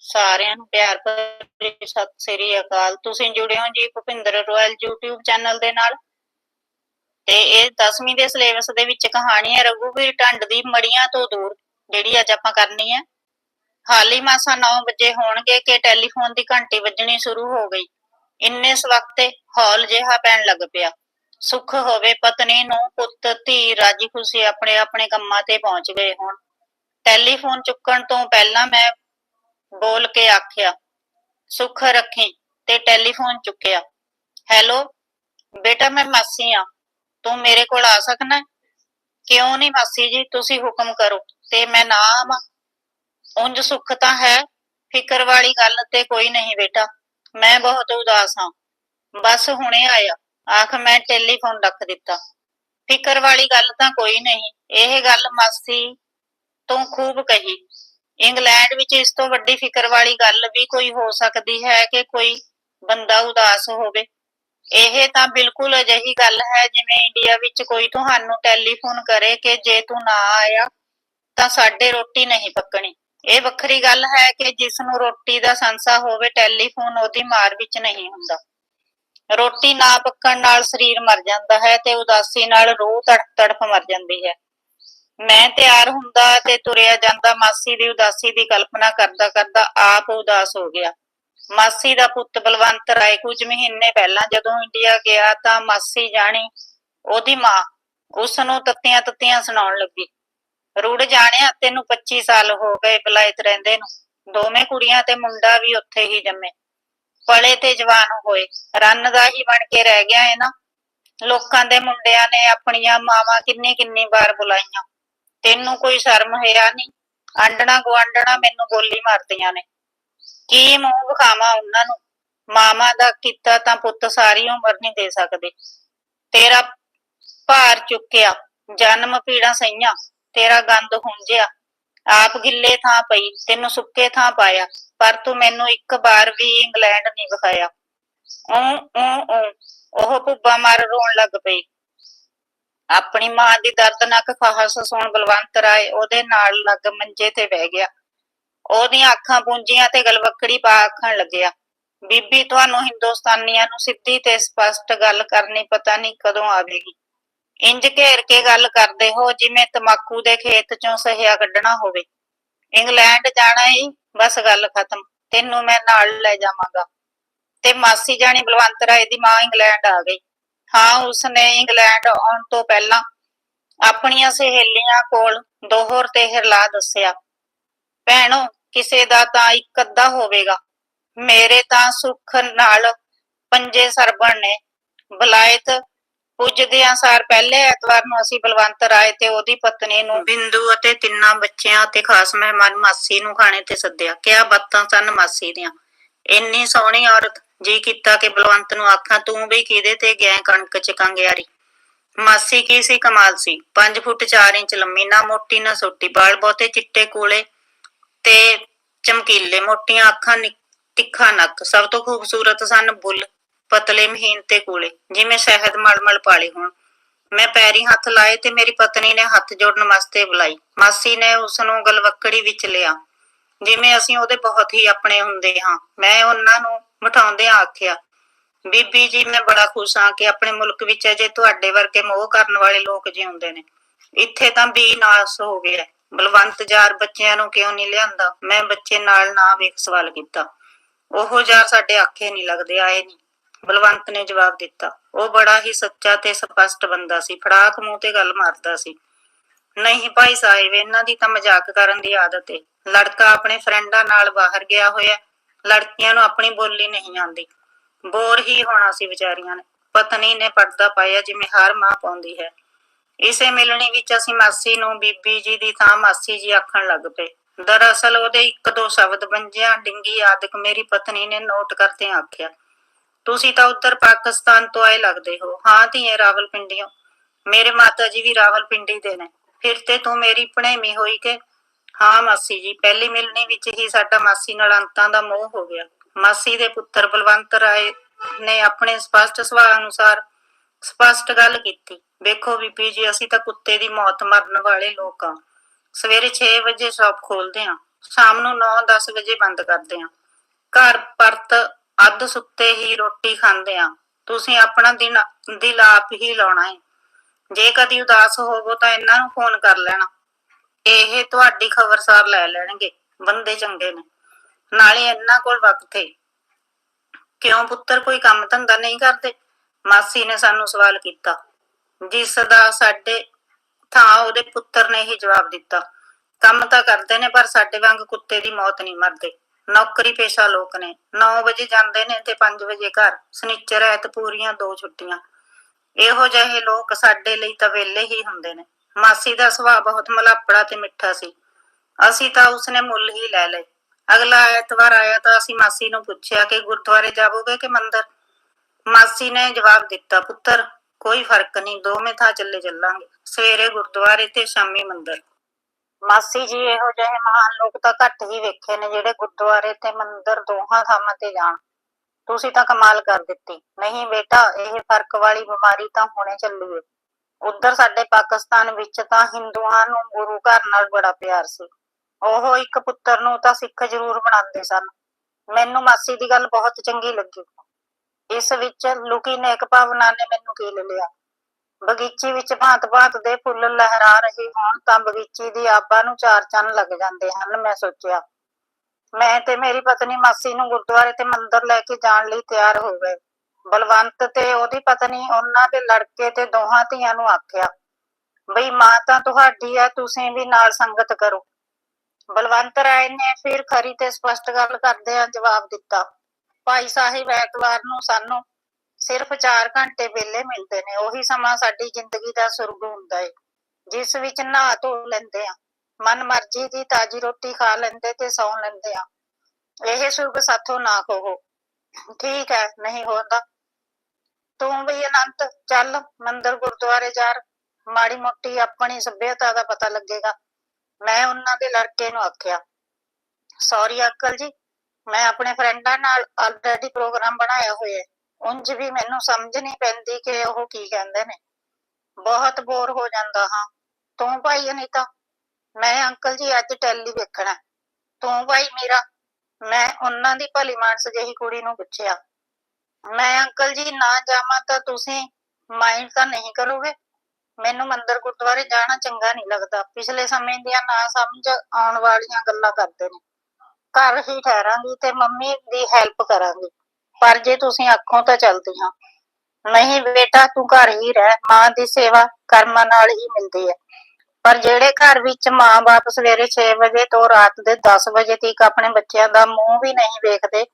ਸਾਰਿਆਂ ਨੂੰ ਪਿਆਰ ਭਰੀ ਸਤਿ ਸ੍ਰੀ ਅਕਾਲ। ਤੁਸੀਂ ਜੁੜੇ ਹੋ ਜੀ ਭੁਪਿੰਦਰ ਰੋਇਲ YouTube ਚੈਨਲ ਦੇ ਨਾਲ। ਤੇ ਇਹ 10ਵੀਂ ਦੇ ਸਿਲੇਬਸ ਦੇ ਵਿੱਚ ਕਹਾਣੀ ਹੈ, ਰਘੂਵੀਰ ਢੰਡ ਦੀ ਮੜੀਆਂ ਤੋਂ ਦੂਰ, ਜਿਹੜੀ ਅੱਜ ਆਪਾਂ ਕਰਨੀ ਹੈ। ਹਾਲੀ ਮਾਸਾ 9 ਵਜੇ ਹੋਣਗੇ ਕਿ ਟੈਲੀਫੋਨ ਦੀ ਘੰਟੀ ਵੱਜਣੀ ਸ਼ੁਰੂ ਹੋ ਗਈ। ਇੰਨੇ ਸਵਖਤੇ ਹੌਲ ਜਿਹਾ ਪੈਣ ਲੱਗ ਪਿਆ। ਸੁੱਖ ਹੋਵੇ ਪਤਨੀ ਨੂੰ, ਪੁੱਤ, ਧੀ, ਰਾਜੀ ਖੁਸ਼ੀ ਆਪਣੇ ਆਪਣੇ ਕੰਮਾਂ ਤੇ ਪਹੁੰਚ ਗਏ ਹੋਣ। ਟੈਲੀਫੋਨ ਚੁੱਕਣ ਤੋਂ ਪਹਿਲਾਂ ਮੈਂ ਬੋਲ ਕੇ ਆਖਿਆ, ਸੁੱਖ ਰੱਖੀ ਤੇ ਟੈਲੀਫੋਨ ਚੁੱਕਿਆ। ਹੈਲੋ ਬੇਟਾ ਮੈਂ ਮਾਸੀ ਆ। ਤੂੰ ਮੇਰੇ ਕੋਲ ਆ ਸਕਣਾ ਕਿਉਂ ਨਹੀਂ ਮਾਸੀ ਜੀ? ਤੁਸੀਂ ਹੁਕਮ ਕਰੋ। ਤੇ ਮੈਂ ਨਾ ਆਵਾਂ। ਉਂਝ ਸੁੱਖ ਤਾਂ ਹੈ। ਫਿਕਰ ਵਾਲੀ ਗੱਲ ਤੇ ਕੋਈ ਨਹੀਂ ਬੇਟਾ। ਮੈਂ ਬਹੁਤ ਉਦਾਸ ਹਾਂ ਬਸ ਹੁਣੇ ਆਇਆ। ਆਖ, ਮੈਂ ਟੈਲੀਫੋਨ ਰੱਖ ਦਿੱਤਾ। ਫਿਕਰ ਵਾਲੀ ਗੱਲ ਤਾਂ ਕੋਈ ਨਹੀਂ। ਇਹ ਗੱਲ ਮਾਸੀ ਤੋਂ ਖੂਬ ਕਹੀ। ਇੰਗਲੈਂਡ ਵਿੱਚ ਇਸ ਤੋਂ ਵੱਡੀ ਫਿਕਰ ਵਾਲੀ ਗੱਲ ਵੀ ਕੋਈ ਹੋ ਸਕਦੀ ਹੈ ਕਿ ਕੋਈ ਬੰਦਾ ਉਦਾਸ ਹੋਵੇ। ਇਹ ਤਾਂ ਬਿਲਕੁਲ ਅਜਿਹੀ ਗੱਲ ਹੈ ਜਿਵੇਂ ਇੰਡੀਆ ਵਿੱਚ ਕੋਈ ਤੁਹਾਨੂੰ ਟੈਲੀਫੋਨ ਕਰੇ ਕਿ ਜੇ ਤੂੰ ਨਾ ਆਇਆ ਤਾਂ ਸਾਡੇ ਰੋਟੀ ਨਹੀਂ ਪੱਕਣੀ। ਇਹ ਵੱਖਰੀ ਗੱਲ ਹੈ ਕਿ ਜਿਸ ਨੂੰ ਰੋਟੀ ਦਾ ਸੰਸਾ ਹੋਵੇ ਟੈਲੀਫੋਨ ਉਹਦੀ ਮਾਰ ਵਿੱਚ ਨਹੀਂ ਹੁੰਦਾ। ਰੋਟੀ ਨਾ ਪੱਕਣ ਨਾਲ ਸਰੀਰ ਮਰ ਜਾਂਦਾ ਹੈ ਤੇ ਉਦਾਸੀ ਨਾਲ ਰੂਹ ਤੜਫ ਤੜਫ ਮਰ ਜਾਂਦੀ ਹੈ। ਮੈਂ ਤਿਆਰ ਹੁੰਦਾ ਤੇ ਤੁਰਿਆ ਜਾਂਦਾ, ਮਾਸੀ ਦੀ ਉਦਾਸੀ ਦੀ ਕਲਪਨਾ ਕਰਦਾ ਕਰਦਾ ਆਪ ਉਦਾਸ ਹੋ ਗਿਆ। ਮਾਸੀ ਦਾ ਪੁੱਤ ਬਲਵੰਤ ਰਾਏ ਕੁਝ ਮਹੀਨੇ ਪਹਿਲਾਂ ਜਦੋਂ ਇੰਡੀਆ ਗਿਆ ਤਾਂ ਮਾਸੀ ਜਾਣੀ ਉਹਦੀ ਮਾਂ। ਉਸ ਨੂੰ ਤੱਤੀਆਂ ਤੱਤੀਆਂ ਸੁਣਾਉਣ ਲੱਗੀ। ਰੂੜ ਜਾਣਿਆ ਤੈਨੂੰ 25 ਸਾਲ ਹੋ ਗਏ ਬਲਾਇਤ ਰਹਿੰਦੇ ਨੂੰ। ਦੋਵੇਂ ਕੁੜੀਆਂ ਤੇ ਮੁੰਡਾ ਵੀ ਉੱਥੇ ਹੀ ਜੰਮੇ। ਪਲੇ ਤੇ ਜਵਾਨ ਹੋਏ। ਰੰਨ ਦਾ ਹੀ ਬਣ ਕੇ ਰਹਿ ਗਿਆ ਹੈ ਨਾ। ਲੋਕਾਂ ਦੇ ਮੁੰਡਿਆਂ ਨੇ ਆਪਣੀਆਂ ਮਾਵਾਂ ਕਿੰਨੀ ਕਿੰਨੀ ਵਾਰ ਬੁਲਾਈਆਂ। ਤੈਨੂੰ ਕੋਈ ਸ਼ਰਮ ਹੈ ਨਹੀਂ। ਆਂਡਣਾ ਗੁਆਂਢਣਾ ਮੈਨੂੰ ਗੋਲੀ ਮਾਰਦੀਆਂ ਨੇ। ਕੀ ਮੂੰਹ ਵਿਖਾਵਾਂ ਉਹਨਾਂ ਨੂੰ? ਮਾਮਾ ਦਾ ਕੀਤਾ ਤਾਂ ਪੁੱਤ ਸਾਰੀ ਉਮਰ ਨਹੀਂ ਦੇ ਸਕਦੇ। ਤੇਰਾ ਭਾਰ ਚੁੱਕਿਆ, ਜਨਮ ਪੀੜਾ ਸਈਆਂ ਤੇਰਾ ਗੰਦ ਹੁੰਜਿਆ। ਆਪ ਗਿੱਲੇ ਥਾਂ ਪਈ, ਤੈਨੂੰ ਸੁੱਕੇ ਥਾਂ ਪਾਇਆ, ਪਰ ਤੂੰ ਮੈਨੂੰ ਇੱਕ ਵਾਰ ਵੀ ਇੰਗਲੈਂਡ ਨਹੀਂ ਵਿਖਾਇਆ। ਊਂ ਊਂ ਉਹ ਭੁੱਬਾ ਮਾਰ ਰੋਣ ਲੱਗ ਪਈ। ਆਪਣੀ ਮਾਂ ਦੀ ਦਰਦਨਾਕ ਖਾਹਸ ਸੁਣ ਬਲਵੰਤ ਰਾਏ ਉਹਦੇ ਨਾਲ ਲੱਗ ਮੰਜੇ ਤੇ ਬਹਿ ਗਿਆ। ਉਹਦੀਆਂ ਅੱਖਾਂ ਪੂੰਜੀਆਂ ਤੇ ਗਲਵੱਕੜੀ ਪਾ ਆਖਣ ਲੱਗਿਆ, ਬੀਬੀ, ਤੁਹਾਨੂੰ ਹਿੰਦੁਸਤਾਨੀਆਂ ਨੂੰ ਸਿੱਧੀ ਤੇ ਸਪਸ਼ਟ ਗੱਲ ਕਰਨੀ ਪਤਾ ਨਹੀਂ ਕਦੋਂ ਆਵੇਗੀ। ਇੰਜ ਘੇਰ ਕੇ ਗੱਲ ਕਰਦੇ ਹੋ ਜਿਵੇਂ ਤਮਾਕੂ ਦੇ ਖੇਤ ਚੋਂ ਸਹਿਆ ਕੱਢਣਾ ਹੋਵੇ। ਇੰਗਲੈਂਡ ਜਾਣਾ ਹੀ ਬਸ ਗੱਲ ਖਤਮ। ਤੈਨੂੰ ਮੈਂ ਨਾਲ ਲੈ ਜਾਵਾਂਗਾ। ਤੇ ਮਾਸੀ ਜਾਣੀ ਬਲਵੰਤ ਰਾਏ ਦੀ ਮਾਂ ਇੰਗਲੈਂਡ ਆ ਗਈ। ਹਾਂ, ਉਸਨੇ ਇੰਗਲੈਂਡ ਆਉਣ ਤੋਂ ਪਹਿਲਾਂ ਆਪਣੀਆਂ ਸਹੇਲੀਆਂ ਕੋਲ ਦੋਹਰ ਤੇ ਹਿਰਲਾ ਦੱਸਿਆ। ਭੈਣੋ, ਕਿਸੇ ਦਾ ਤਾਂ ਇੱਕ ਅੱਧਾ ਹੋਵੇਗਾ। ਮੇਰੇ ਤਾਂ ਸੁੱਖ ਨਾਲ ਪੰਜੇ ਸਰਬਣ ਨੇ। ਬਲਾਇਤ ਪੁੱਜਦਿਆਂ ਸਾਰ ਪਹਿਲੇ ਐਤਵਾਰ ਨੂੰ ਅਸੀਂ ਬਲਵੰਤ ਰਾਏ ਤੇ ਉਹਦੀ ਪਤਨੀ ਨੂੰ ਬਿੰਦੂ ਅਤੇ ਤਿੰਨਾਂ ਬੱਚਿਆਂ ਤੇ ਖਾਸ ਮਹਿਮਾਨ ਮਾਸੀ ਨੂੰ ਖਾਣੇ ਤੇ ਸੱਦਿਆ। ਕਿਆ ਬਾਤਾਂ ਸਨ ਮਾਸੀ ਦੀਆਂ। ਇੰਨੀ ਸੋਹਣੀ ਔਰਤ ਜੀ ਕੀਤਾ ਕਿ ਬਲਵੰਤ ਨੂੰ ਆਖਾਂ, ਤੂੰ ਵੀ ਕਿਹਦੇ ਤੇ ਗਿਆ ਕਣਕ ਚ ਕੰਗਿਆਰੀ ਮਾਸੀ ਕੀ ਸੀ? ਕਮਾਲ ਸੀ। 5 ਫੁੱਟ 4 ਇੰਚ ਲੰਮੀ, ਨਾ ਮੋਟੀ, ਨਾ ਛੋਟੀ, ਬਾਲ ਬਹੁਤੇ ਚਿੱਟੇ ਕੂਲੇ ਤੇ ਚਮਕੀਲੇ, ਮੋਟੀਆਂ ਅੱਖਾਂ ਤਿੱਖਾ ਨੱਕ, ਸਭ ਤੋਂ ਖੂਬਸੂਰਤ ਸਨ ਬੁੱਲ, ਪਤਲੇ, ਮਹੀਨ ਤੇ ਕੋਲੇ, ਜਿਵੇਂ ਸ਼ਹਿਦ ਮਲਮਲ ਪਾਲੇ ਹੋਣ। ਮੈਂ ਪੈਰੀ ਹੱਥ ਲਾਏ ਤੇ ਮੇਰੀ ਪਤਨੀ ਨੇ ਹੱਥ ਜੋੜਨ ਵਾਸਤੇ ਬੁਲਾਈ। ਮਾਸੀ ਨੇ ਉਸ ਨੂੰ ਗਲਵੱਕੜੀ ਵਿੱਚ ਲਿਆ, ਜਿਵੇਂ ਅਸੀਂ ਉਹਦੇ ਬਹੁਤ ਹੀ ਆਪਣੇ ਹੁੰਦੇ ਹਾਂ। ਮੈਂ ਉਹਨਾਂ ਨੂੰ ਮਠਾਉਂਦਿਆਂ ਆਖਿਆ, ਬੀਬੀ ਜੀ ਮੈਂ ਬੜਾ ਖੁਸ਼ ਹਾਂ ਕਿ ਆਪਣੇ ਮੁਲਕ ਵਿੱਚ ਅਜੇ ਤੁਹਾਡੇ ਵਰਗੇ ਮੋਹ ਕਰਨ ਵਾਲੇ ਲੋਕ ਜਿਉਂਦੇ ਨੇ। ਇੱਥੇ ਤਾਂ ਵੀ ਨਾਸ ਹੋ ਗਿਆ। ਬਲਵੰਤ ਯਾਰ ਬੱਚਿਆਂ ਨੂੰ ਕਿਉਂ ਨਹੀਂ ਲਿਆਂਦਾ? ਮੈਂ ਬੱਚੇ ਨਾਲ ਨਾ ਵੇਖ ਸਵਾਲ ਕੀਤਾ। ਉਹ ਯਾਰ ਸਾਡੇ ਆਖੇ ਨਹੀਂ ਲੱਗਦੇ, ਆਏ ਨਹੀਂ। ਬਲਵੰਤ ਨੇ ਜਵਾਬ ਦਿੱਤਾ। ਉਹ ਬੜਾ ਹੀ ਸੱਚਾ ਤੇ ਸਪਸ਼ਟ ਬੰਦਾ ਸੀ। ਫੜਾਕ ਮੂੰਹ ਤੇ ਗੱਲ ਮਾਰਦਾ ਸੀ। ਨਹੀਂ ਭਾਈ ਸਾਹਿਬ, ਇਹਨਾਂ ਦੀ ਤਾਂ ਮਜ਼ਾਕ ਕਰਨ ਦੀ ਆਦਤ ਏ। ਲੜਕਾ ਆਪਣੇ ਫਰੈਂਡਾਂ ਨਾਲ ਬਾਹਰ ਗਿਆ ਹੋਇਆ ਲੜਕੀਆਂ ਨੂੰ ਆਪਣੀ ਬੋਲੀ ਨਹੀਂ ਆਉਂਦੀ। ਬੋਰ ਹੀ ਹੋਣਾ ਸੀ ਵਿਚਾਰੀਆਂ ਨੇ। ਪਤਨੀ ਨੇ ਪਰਦਾ ਪਾਇਆ ਜਿਵੇਂ ਹਰ ਮਾਂ ਪਾਉਂਦੀ ਹੈ। ਇਸੇ ਮਿਲਣੀ ਵਿੱਚ ਅਸੀਂ ਮਾਸੀ ਨੂੰ ਬੀਬੀ ਜੀ ਦੀ ਥਾਂ ਮਾਸੀ ਜੀ ਆਖਣ ਲੱਗ ਪਏ। ਦਰਅਸਲ ਉਹਦੇ ਇੱਕ ਦੋ ਸ਼ਬਦ ਬੰਜਿਆ ਡਿੰਗੀ ਆਦਿਕ ਮੇਰੀ ਪਤਨੀ ਨੇ ਨੋਟ ਕਰਦੇ ਆਖਿਆ। ਤੁਸੀਂ ਤਾਂ ਉੱਤਰ ਪਾਕਿਸਤਾਨ ਤੋਂ ਆਏ ਲੱਗਦੇ ਹੋ। ਹਾਂ ਧੀਏ ਰਾਵਲਪਿੰਡੀੋਂ ਮੇਰੇ ਮਾਤਾ ਜੀ ਵੀ ਰਾਵਲਪਿੰਡੀ ਦੇ ਨੇ। ਫਿਰ ਤੇ ਤੂੰ ਮੇਰੀ ਭਣੇਵੀਂ ਹੋਈ ਕਿ ਹਾਂ ਮਾਸੀ ਜੀ, ਪਹਿਲੀ ਮਿਲਣੀ ਵਿੱਚ ਹੀ ਸਾਡਾ ਮਾਸੀ ਨਾਲ ਅੰਤਾਂ ਦਾ ਮੋਹ ਹੋ ਗਿਆ। ਮਾਸੀ ਦੇ ਪੁੱਤਰ ਬਲਵੰਤ ਰਾਏ ਨੇ ਆਪਣੇ ਸਪਸ਼ਟ ਸੁਭਾਅ ਅਨੁਸਾਰ ਸਪਸ਼ਟ ਗੱਲ ਕੀਤੀ। ਵੇਖੋ ਬੀਬੀ ਜੀ, ਅਸੀਂ ਤਾਂ ਕੁੱਤੇ ਦੀ ਮੌਤ ਮਰਨ ਵਾਲੇ ਲੋਕ ਆ ਸਵੇਰੇ 6 ਵਜੇ ਸ਼ਾਪ ਖੋਲਦੇ ਆ ਸ਼ਾਮ ਨੂੰ 9-10 ਵਜੇ ਬੰਦ ਕਰਦੇ ਹਾਂ। ਘਰ ਪਰਤ ਅੱਧ ਸੁੱਤੇ ਹੀ ਰੋਟੀ ਖਾਂਦੇ ਆ ਤੁਸੀਂ ਆਪਣਾ ਦਿਨ, ਦਿਲ ਆਪ ਹੀ ਲਾਉਣਾ ਹੈ। ਜੇ ਕਦੀ ਉਦਾਸ ਹੋਵੋ ਤਾਂ ਇਹਨਾਂ ਨੂੰ ਫੋਨ ਕਰ ਲੈਣਾ। ਇਹ ਤੁਹਾਡੀ ਖਬਰਸਾਰ ਲੈ ਲੈਣਗੇ, ਬੰਦੇ ਚੰਗੇ ਨੇ। ਨਾਲੇ ਇਹਨਾਂ ਕੋਲ ਵਕਤ ਹੈ ਕਿਉਂ ਪੁੱਤਰ ਕੋਈ ਕੰਮ ਧੰਦਾ ਨਹੀਂ ਕਰਦੇ? ਮਾਸੀ ਨੇ ਸਾਨੂੰ ਸਵਾਲ ਕੀਤਾ। ਜਿਸ ਦਾ ਸਾਡੇ ਥਾਂ ਉਹਦੇ ਪੁੱਤਰ ਨੇ ਹੀ ਜਵਾਬ ਦਿੱਤਾ। ਕੰਮ ਤਾਂ ਕਰਦੇ ਨੇ, ਪਰ ਸਾਡੇ ਵਾਂਗ ਕੁੱਤੇ ਦੀ ਮੌਤ ਨਹੀਂ ਮਰਦੇ। ਨੌਕਰੀ ਪੇਸ਼ਾ ਲੋਕ ਨੇ। 9 ਵਜੇ ਜਾਂਦੇ ਨੇ ਤੇ 5 ਵਜੇ ਘਰ। ਸਨੀਚਰ ਐਤ ਪੂਰੀਆਂ ਦੋ ਛੁੱਟੀਆਂ। ਇਹੋ ਜਿਹੇ ਲੋਕ ਸਾਡੇ ਲਈ ਤਾਂ ਵੇਲੇ ਹੀ ਹੁੰਦੇ ਨੇ। ਮਾਸੀ ਦਾ ਸੁਭਾਅ ਬਹੁਤ ਮਲਾਪੜਾ ਤੇ ਮਿੱਠਾ ਸੀ। ਅਸੀਂ ਤਾਂ ਉਸਨੇ ਮੁੱਲ ਹੀ ਲੈ ਲਏ। ਅਗਲਾ ਐਤਵਾਰ ਆਇਆ ਤਾਂ ਅਸੀਂ ਮਾਸੀ ਨੂੰ ਪੁੱਛਿਆ ਕਿ ਗੁਰਦੁਆਰੇ ਜਾਵੋਗੇ ਕਿ ਮੰਦਰ? ਮਾਸੀ ਨੇ ਜਵਾਬ ਦਿੱਤਾ, ਪੁੱਤਰ, ਕੋਈ ਫ਼ਰਕ ਨਹੀਂ, ਦੋਵੇਂ ਥਾਂ ਚੱਲੇ ਚੱਲਾਂਗੇ, ਸਵੇਰੇ ਗੁਰਦੁਆਰੇ ਤੇ ਸ਼ਾਮੀ ਮੰਦਰ। ਮਾਸੀ ਜੀ ਇਹੋ ਜਿਹੇ ਮਹਾਨ ਲੋਕ ਤਾਂ ਘੱਟ ਹੀ ਵੇਖੇ ਨੇ ਜਿਹੜੇ ਗੁਰਦੁਆਰੇ ਤੇ ਮੰਦਰ ਦੋਹਾਂ ਥਾਵਾਂ ਤੇ ਜਾਣ। ਤੁਸੀਂ ਤਾਂ ਕਮਾਲ ਕਰ ਦਿੱਤੀ। ਨਹੀਂ ਬੇਟਾ, ਇਹ ਫ਼ਰਕ ਵਾਲੀ ਬਿਮਾਰੀ ਤਾਂ ਹੁਣੇ ਚੱਲੀ ਏ। ਉੱਧਰ ਸਾਡੇ ਪਾਕਿਸਤਾਨ ਵਿੱਚ ਤਾਂ ਹਿੰਦੂਆਂ ਨੂੰ ਗੁਰੂ ਘਰ ਨਾਲ ਬੜਾ ਪਿਆਰ ਸੀ। ਉਹ ਇੱਕ ਪੁੱਤਰ ਨੂੰ ਤਾਂ ਸਿੱਖ ਜ਼ਰੂਰ ਬਣਾਉਂਦੇ ਸਨ। ਮੈਨੂੰ ਮਾਸੀ ਦੀ ਗੱਲ ਬਹੁਤ ਚੰਗੀ ਲੱਗੀ। ਇਸ ਵਿੱਚ ਲੁਕੀ ਨੇਕ ਭਾਵਨਾ ਨੇ ਮੈਨੂੰ ਕੀਲ ਲਿਆ। ਬਗੀਚੀ ਵਿੱਚ ਭਾਂਤ-ਭਾਂਤ ਦੇ ਫੁੱਲ ਲਹਿਰਾ ਰਹੇ ਹੋਣ ਤਾਂ ਬਗੀਚੀ ਦੀ ਆਬਾ ਨੂੰ ਚਾਰ ਚੰਨ ਲੱਗ ਜਾਂਦੇ ਹਨ, ਮੈਂ ਸੋਚਿਆ। ਮੈਂ ਤੇ ਮੇਰੀ ਪਤਨੀ ਮਾਸੀ ਨੂੰ ਗੁਰਦੁਆਰੇ ਤੇ ਮੰਦਰ ਲੈ ਕੇ ਜਾਣ ਲਈ ਤਿਆਰ ਹੋ ਗਏ। ਬਲਵੰਤ ਤੇ ਉਹਦੀ ਪਤਨੀ ਉਹਨਾਂ ਦੇ ਲੜਕੇ ਤੇ ਦੋਹਾਂ ਧੀਆਂ ਨੂੰ ਆਖਿਆ, ਬਈ ਮਾਂ ਤਾਂ ਤੁਹਾਡੀ ਆ ਤੁਸੀਂ ਵੀ ਨਾਲ ਸੰਗਤ ਕਰੋ। ਬਲਵੰਤ ਰਾਏ ਨੇ ਫਿਰ ਖਰੀ ਤੇ ਸਪਸ਼ਟ ਗੱਲ ਕਰਦਿਆਂ ਜਵਾਬ ਦਿੱਤਾ, ਭਾਈ ਸਾਹਿਬ, ਐਤਵਾਰ ਨੂੰ ਸਾਨੂੰ ਸਿਰਫ 4 ਘੰਟੇ ਵੇਲੇ ਮਿਲਦੇ ਨੇ, ਉਹੀ ਸਮਾਂ ਸਾਡੀ ਜ਼ਿੰਦਗੀ ਦਾ ਸੁਰਗ ਹੁੰਦਾ ਏ, ਜਿਸ ਵਿੱਚ ਨਹਾ ਧੋ ਲੈਂਦੇ ਆ, ਮਨ ਮਰਜ਼ੀ ਦੀ ਤਾਜੀ ਰੋਟੀ ਖਾ ਲੈਂਦੇ ਤੇ ਸੌਂ ਲੈਂਦੇ ਆ, ਇਹ ਸੁਰਗ ਸਾਥੋਂ ਨਾ ਖੋਹੋ ਠੀਕ ਹੈ, ਨਹੀਂ ਹੁੰਦਾ। ਤੂੰ ਵੀ ਅਨੰਤ ਚੱਲ ਮੰਦਰ ਗੁਰਦੁਆਰੇ ਜਾ ਮਾੜੀ ਮੋਟੀ ਆਪਣੀ ਸੱਭਿਅਤਾ ਦਾ ਪਤਾ ਲੱਗੇਗਾ। ਮੈਂ ਉਹਨਾਂ ਦੇ ਲੜਕੇ ਨੂੰ ਆਖਿਆ ਸੌਰੀ ਅੰਕਲ ਜੀ, ਮੈਂ ਆਪਣੇ ਫਰੈਂਡਾਂ ਨਾਲ ਆਲਰੇਡੀ ਪ੍ਰੋਗਰਾਮ ਬਣਾਇਆ ਹੋਇਆ। ਉਂਝ ਵੀ ਮੈਨੂੰ ਸਮਝ ਨਹੀਂ ਪੈਂਦੀ ਕਿ ਉਹ ਕੀ ਕਹਿੰਦੇ ਨੇ। ਬਹੁਤ ਬੋਰ ਹੋ ਜਾਂਦਾ ਹਾਂ। ਤੂੰ ਭਾਈ ਅਨੀਤਾ, ਮੈਂ ਅੰਕਲ ਜੀ ਅੱਜ ਟੈਲੀ ਵੇਖਣਾ। ਤੂੰ ਭਾਈ ਮੇਰਾ, ਮੈਂ ਉਹਨਾਂ ਦੀ ਭਲੀ ਮਾਨਸ ਜਿਹੀ ਕੁੜੀ ਨੂੰ ਪੁੱਛਿਆ। ਮੈਂ ਅੰਕਲ ਜੀ ਨਾ ਜਾਵਾਂ ਤਾਂ ਤੁਸੀਂ ਮਾਈਂਡ ਤਾਂ ਨਹੀਂ ਕਰੋਗੇ? ਮੈਨੂੰ ਮੰਦਰ ਗੁਰਦੁਆਰੇ ਜਾਣਾ ਚੰਗਾ ਨਹੀਂ ਲੱਗਦਾ। ਪਿਛਲੇ ਸਮੇਂ ਦੀਆਂ ਨਾ ਸਮਝ ਆਉਣ ਵਾਲੀਆਂ ਗੱਲਾਂ ਕਰਦੇ ਨੇ। ਘਰ ਹੀ ਠਹਿਰਾਂਗੀ ਤੇ ਮੰਮੀ ਦੀ ਹੈਲਪ ਕਰਾਂਗੀ। ਪਰ ਜੇ ਤੁਸੀਂ ਆਖੋ ਤਾਂ ਚਲਦੀ ਹਾਂ ਨਹੀਂ ਬੇਟਾ, ਤੂੰ ਘਰ ਹੀ ਰਹਿ। ਮਾਂ ਦੀ ਸੇਵਾ ਕਰਮਾਂ ਨਾਲ ਹੀ ਮਿਲਦੀ ਹੈ। ਪਰ ਜਿਹੜੇ ਘਰ ਵਿੱਚ ਮਾਂ-ਬਾਪ ਸਵੇਰੇ 6 ਵਜੇ ਤੋਂ ਰਾਤ ਦੇ 10 ਵਜੇ ਤੱਕ ਆਪਣੇ ਬੱਚਿਆਂ ਦਾ ਮੂੰਹ ਵੀ ਨਹੀਂ ਵੇਖਦੇ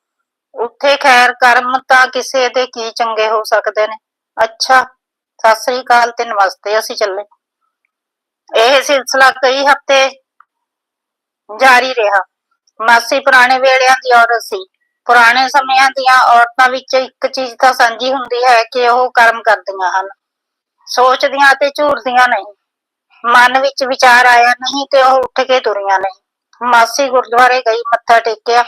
ਉੱਥੇ ਖੈਰ ਕਰਮ ਤਾਂ ਕਿਸੇ ਦੇ ਕੀ ਚੰਗੇ ਹੋ ਸਕਦੇ ਨੇ। ਅੱਛਾ, ਸਤਿ ਸ੍ਰੀ ਅਕਾਲ ਤੇ ਨਮਸਤੇ, ਅਸੀਂ ਚੱਲੇ। ਇਹ ਸਿਲਸਿਲਾ ਕਈ ਹਫ਼ਤੇ ਜਾਰੀ ਰਿਹਾ। ਮਾਸੀ ਪੁਰਾਣੇ ਵੇਲਿਆਂ ਦੀ ਔਰਤ ਸੀ। ਪੁਰਾਣੇ ਸਮਿਆਂ ਦੀਆਂ ਔਰਤਾਂ ਵਿੱਚ ਇੱਕ ਚੀਜ਼ ਤਾਂ ਸਾਂਝੀ ਹੁੰਦੀ ਹੈ ਕਿ ਉਹ ਕਰਮ ਕਰਦੀਆਂ ਹਨ। ਸੋਚਦੀਆਂ ਤੇ ਝੂਰਦੀਆਂ ਨਹੀਂ। ਮਨ ਵਿੱਚ ਵਿਚਾਰ ਆਇਆ ਨਹੀਂ ਤੇ ਉਹ ਉੱਠ ਕੇ ਤੁਰੀਆਂ ਨਹੀਂ। ਮਾਸੀ ਗੁਰਦੁਆਰੇ ਗਈ, ਮੱਥਾ ਟੇਕਿਆ।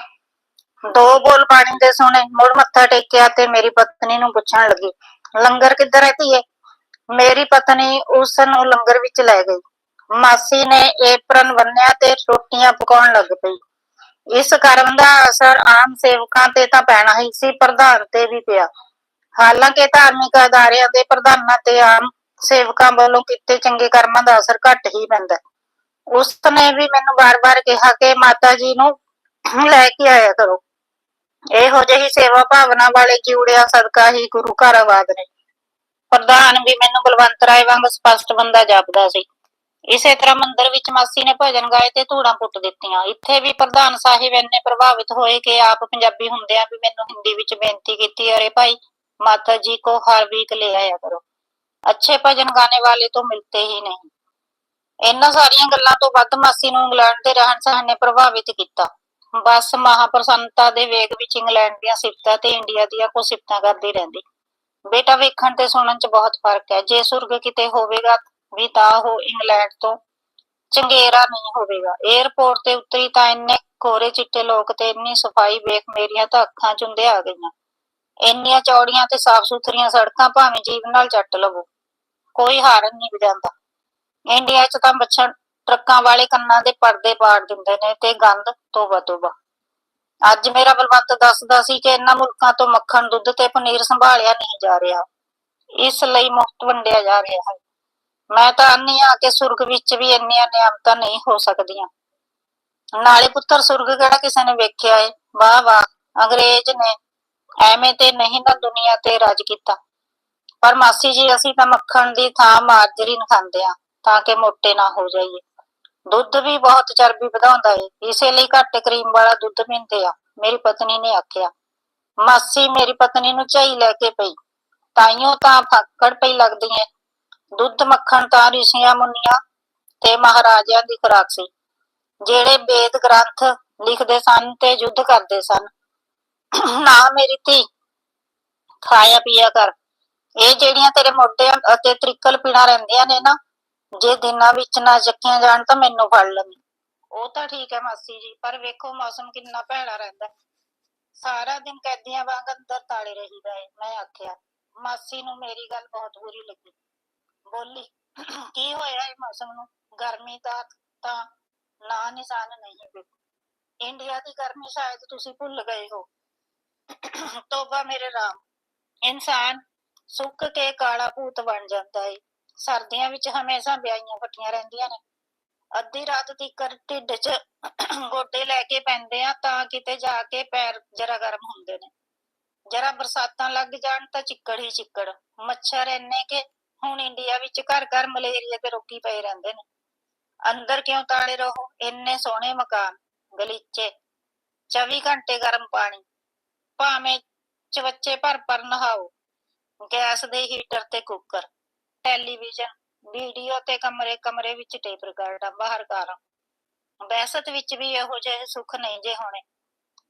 ਦੋ ਬੋਲ ਪਾਣੀ ਦੇ ਸੁਣੇ ਮੁੜ ਮੱਥਾ ਟੇਕਿਆ ਤੇ ਮੇਰੀ ਪਤਨੀ ਨੂੰ ਪੁੱਛਣ ਲੱਗੀ, ਲੰਗਰ ਕਿੱਧਰ ਹੈ ਧੀਏ? ਮੇਰੀ ਪਤਨੀ ਉਸ ਨੂੰ ਲੰਗਰ ਵਿੱਚ ਲੈ ਗਈ। ਮਾਸੀ ਨੇ ਏਪਰਨ ਬੰਨਿਆ ਤੇ ਰੋਟੀਆਂ ਪਕਾਉਣ ਲੱਗ ਪਈ। ਇਸ ਕਰਮ ਦਾ ਅਸਰ ਆਮ ਸੇਵਕਾਂ ਤੇ ਤਾਂ ਪੈਣਾ ਹੀ ਸੀ, ਪ੍ਰਧਾਨ ਤੇ ਵੀ ਪਿਆ। ਹਾਲਾਂਕਿ ਧਾਰਮਿਕ ਅਦਾਰਿਆਂ ਦੇ ਪ੍ਰਧਾਨਾਂ ਤੇ ਆਮ ਸੇਵਕਾਂ ਵੱਲੋਂ ਕੀਤੇ ਚੰਗੇ ਕਰਮਾਂ ਦਾ ਅਸਰ ਘੱਟ ਹੀ ਪੈਂਦਾ। ਹੈ। ਉਸ ਨੇ ਵੀ ਮੈਨੂੰ ਬਾਰ-ਬਾਰ ਕਿਹਾ ਕਿ ਮਾਤਾ ਜੀ ਨੂੰ ਲੈ ਕੇ ਆਇਆ ਕਰੋ। ਇਹੋ ਜਿਹੀ ਸੇਵਾ ਭਾਵਨਾ ਵਾਲੇ ਜੀਵੜਿਆ ਸਦਕਾ ਹੀ ਗੁਰੂ ਘਰ ਆਬਾਦ ਨੇ। ਪ੍ਰਧਾਨ ਵੀ ਮੈਨੂੰ ਬਲਵੰਤ ਰਾਏ ਵਾਂਗ ਸਪਸ਼ਟ ਬੰਦਾ ਜਾਪਦਾ ਸੀ। ਇਸੇ ਤਰ੍ਹਾਂ ਮੰਦਰ ਵਿੱਚ ਮਾਸੀ ਨੇ ਭਜਨ ਗਾਏ ਤੇ ਧੂੜਾਂ ਪੁੱਟ ਦਿੱਤੀਆਂ। ਇੱਥੇ ਵੀ ਪ੍ਰਧਾਨ ਸਾਹਿਬ ਇੰਨੇ ਪ੍ਰਭਾਵਿਤ ਹੋਏ ਕਿ ਆਪ ਪੰਜਾਬੀ ਹੁੰਦਿਆਂ ਵੀ ਮੈਨੂੰ ਹਿੰਦੀ ਵਿੱਚ ਬੇਨਤੀ ਕੀਤੀ, ਅਰੇ ਭਾਈ, ਮਾਤਾ ਜੀ ਕੋ ਹਰ ਵੀਕ ਲੈ ਆਇਆ ਕਰੋ। ਅੱਛੇ ਭਜਨ ਗਾਣੇ ਵਾਲੇ ਤੋਂ ਮਿਲਤੇ ਹੀ ਨਹੀਂ। ਇਹਨਾਂ ਸਾਰੀਆਂ ਗੱਲਾਂ ਤੋਂ ਵੱਧ ਮਾਸੀ ਨੂੰ ਇੰਗਲੈਂਡ ਦੇ ਰਹਿਣ ਸਹਿਣ ਨੇ ਪ੍ਰਭਾਵਿਤ ਕੀਤਾ। ਬਸ ਮਹਾਪ੍ਰਸੰਨਤਾ ਦੇ ਵੇਗ ਵਿੱਚ ਇੰਗਲੈਂਡ ਦੀਆਂ ਸਿਫਤਾਂ ਤੇ ਇੰਡੀਆ ਦੀਆਂ ਕੋ ਸਿਫਤਾਂ ਕਰਦੀ ਰਹਿੰਦੀ। ਬੇਟਾ ਵੇਖਣ ਤੇ ਸੁਣਨ 'ਚ ਬਹੁਤ ਫ਼ਰਕ ਹੈ। ਜੇ ਸੁਰਗ ਕਿਤੇ ਹੋਵੇਗਾ ਵੀ ਤਾਂ ਉਹ ਇੰਗਲੈਂਡ ਤੋਂ ਚੰਗੇਰਾ ਨਹੀਂ ਹੋਵੇਗਾ। 에ਅਰਪੋਰਟ ਤੇ ਉਤਰੀ ਤਾਂ ਇੰਨੇ ਕੋਰੇ ਚਿੱਟੇ ਲੋਕ ਤੇ ਇੰਨੀ ਸਫ਼ਾਈ ਵੇਖ ਮੇਰੀਆਂ ਤਾਂ ਅੱਖਾਂ ਚੁੰਦੇ ਆ ਗਈਆਂ। ਇੰਨੀਆਂ ਚੌੜੀਆਂ ਤੇ ਸਾਫ਼ ਸੁਥਰੀਆਂ ਸੜਕਾਂ ਭਾਵੇਂ ਜੀਵ ਨਾਲ ਚੱਟ ਲਵੋ, ਕੋਈ ਹਾਰਨ ਨਹੀਂ ਵਜਾਂਦਾ ਇੰਡੀਆ 'ਚ ਤਾਂ ਬੱਚਣ ਟਰੱਕਾਂ ਵਾਲੇ ਕੰਨਾਂ ਦੇ ਪਰਦੇ ਪਾੜ ਦਿੰਦੇ ਨੇ ਤੇ ਗੰਦ ਤੋਬਾ ਤੋਬਾ। ਅੱਜ ਮੇਰਾ ਬਲਵੰਤ ਦੱਸਦਾ ਸੀ ਕਿ ਇਹਨਾਂ ਮੁਲਕਾਂ ਤੋਂ ਮੱਖਣ, ਦੁੱਧ ਤੇ ਪਨੀਰ ਸੰਭਾਲਿਆ ਨਹੀਂ ਜਾ ਰਿਹਾ। ਇਸ ਲਈ ਮੁਫਤ ਵੰਡਿਆ ਜਾ ਰਿਹਾ ਹੈ। ਮੈਂ ਤਾਂ ਅੰਨੀ ਆ ਕਿ ਸੁਰਗ ਵਿੱਚ ਵੀ ਇੰਨੀਆਂ ਨਿਆਮਤਾਂ ਨਹੀਂ ਹੋ ਸਕਦੀਆਂ। ਨਾਲੇ ਪੁੱਤਰ ਸੁਰਗ ਕਿਹੜਾ ਕਿਸੇ ਨੇ ਵੇਖਿਆ ਏ? ਵਾਹ ਵਾਹ, ਅੰਗਰੇਜ਼ ਨੇ ਐਵੇਂ ਤੇ ਨਹੀਂ ਤਾਂ ਦੁਨੀਆ ਤੇ ਰਾਜ ਕੀਤਾ। ਪਰ ਮਾਸੀ ਜੀ, ਅਸੀਂ ਤਾਂ ਮੱਖਣ ਦੀ ਥਾਂ ਮਾਰਜਰੀਨ ਖਾਂਦੇ ਆ ਤਾਂ ਕਿ ਮੋਟੇ ਨਾ ਹੋ ਜਾਈਏ। ਦੁੱਧ ਵੀ ਬਹੁਤ ਚਰਬੀ ਵਧਾਉਂਦਾ ਏ, ਇਸੇ ਲਈ ਘੱਟ ਕਰੀਮ ਵਾਲਾ ਦੁੱਧ ਪੀਂਦੇ ਆ, ਮੇਰੀ ਪਤਨੀ ਨੇ ਆਖਿਆ। ਮਾਸੀ ਮੇਰੀ ਪਤਨੀ ਨੂੰ ਝਾਈ ਲੈ ਕੇ ਪਈ, ਤਾਈਓ ਤਾਂ ਫੱਕੜ ਪਈ ਲੱਗਦੀ ਏ। ਦੁੱਧ ਮੱਖਣ ਤਾਂ ਰਿਸ਼ੀਆਂ ਮੁੰਨੀਆਂ ਤੇ ਮਹਾਰਾਜਿਆਂ ਦੀ ਖੁਰਾਕ ਸੀ। ਜਿਹੜੇ ਵੇਦ ਗ੍ਰੰਥ ਲਿਖਦੇ ਸਨ ਤੇ ਯੁੱਧ ਕਰਦੇ ਸਨ। ਨਾ ਮੇਰੀ ਧੀ, ਖਾਇਆ ਪੀਆ ਕਰ। ਇਹ ਜਿਹੜੀਆਂ ਤੇਰੇ ਮੋਢਿਆਂ ਅਤੇ ਤ੍ਰਿਕਲ ਪੀਣਾ ਰਹਿੰਦੀਆਂ ਨੇ ਨਾ ਜੇ ਦਿਨਾਂ ਵਿੱਚ ਨਾ ਚੱਕੀਆਂ ਜਾਣ ਤਾਂ ਮੈਨੂੰ ਫੜ ਲਵੀਂ। ਉਹ ਤਾਂ ਠੀਕ ਹੈ ਮਾਸੀ ਜੀ, ਪਰ ਵੇਖੋ ਮੌਸਮ ਕਿੰਨਾ ਭੈੜਾ ਰਹਿੰਦਾ। ਸਾਰਾ ਦਿਨ ਕੈਦੀਆਂ ਵਾਂਗ ਅੰਦਰ ਤਾਲੇ ਰਹੀਦਾ ਹੈ ਮੈਂ ਆਖਿਆ। ਮਾਸੀ ਨੂੰ ਮੇਰੀ ਗੱਲ ਬਹੁਤ ਬੁਰੀ ਲੱਗੀ। ਬੋਲੀ, ਕੀ ਹੋਇਆ ਇਹ ਮੌਸਮ ਨੂੰ? ਗਰਮੀ ਦਾ ਤਾਂ ਨਾ ਨਿਸ਼ਾਨ ਨਹੀਂ ਵੇ ਇੰਡੀਆ ਦੀ ਗਰਮੀ ਸ਼ਾਇਦ ਤੁਸੀਂ ਭੁੱਲ ਗਏ ਹੋ। ਤੋਬਾ ਮੇਰੇ ਰਾਮ। ਇਨਸਾਨ ਸੁੱਕ ਕੇ ਕਾਲਾ ਭੂਤ ਬਣ ਜਾਂਦਾ ਏ। ਸਰਦੀਆਂ ਵਿੱਚ ਹਮੇਸ਼ਾ ਵਿਆਹੀਆਂ ਫੱਟੀਆਂ ਰਹਿੰਦੀਆਂ ਨੇ। ਅੱਧੀ ਰਾਤ ਦੀ ਕਰ ਢਿੱਡ 'ਚ ਗੋਡੇ ਲੈ ਕੇ ਪੈਂਦੇ ਆ ਤਾਂ ਕਿਤੇ ਜਾ ਕੇ ਪੈਰ ਜਰਾ ਗਰਮ ਹੁੰਦੇ ਨੇ। ਜਰਾ ਬਰਸਾਤਾਂ ਲੱਗ ਜਾਣ ਤਾਂ ਚਿੱਕੜ ਹੀ ਚਿੱਕੜ। ਮੱਛਰ ਇੰਨੇ ਕਿ ਹੁਣ ਇੰਡੀਆ ਵਿੱਚ ਘਰ ਘਰ ਮਲੇਰੀਆ ਦੇ ਰੋਗੀ ਪਏ ਰਹਿੰਦੇ ਨੇ। ਅੰਦਰ ਕਿਉਂ ਤਾਲੇ ਰਹੋ? ਇੰਨੇ ਸੋਹਣੇ ਮਕਾਨ, ਗਲੀਚੇ 24 ਘੰਟੇ ਗਰਮ ਪਾਣੀ, ਭਾਵੇਂ ਚਵੱਚੇ ਭਰ ਭਰ ਨਹਾਓ, ਗੈਸ ਦੇ ਹੀਟਰ ਤੇ ਕੁੱਕਰ। ਟੈਲੀਵਿਜ਼ਨ, ਵੀਡੀਓ ਤੇ ਕਮਰੇ ਕਮਰੇ ਵਿੱਚ ਟੇਪ ਰਿਕਾਰਡਾਂ ਬਾਹਰ ਕਾਰਾਂ ਬਹਿਸਤ ਵਿੱਚ ਵੀ ਇਹੋ ਜਿਹੇ ਸੁੱਖ ਨਹੀਂ ਜੇ ਹੋਣੇ।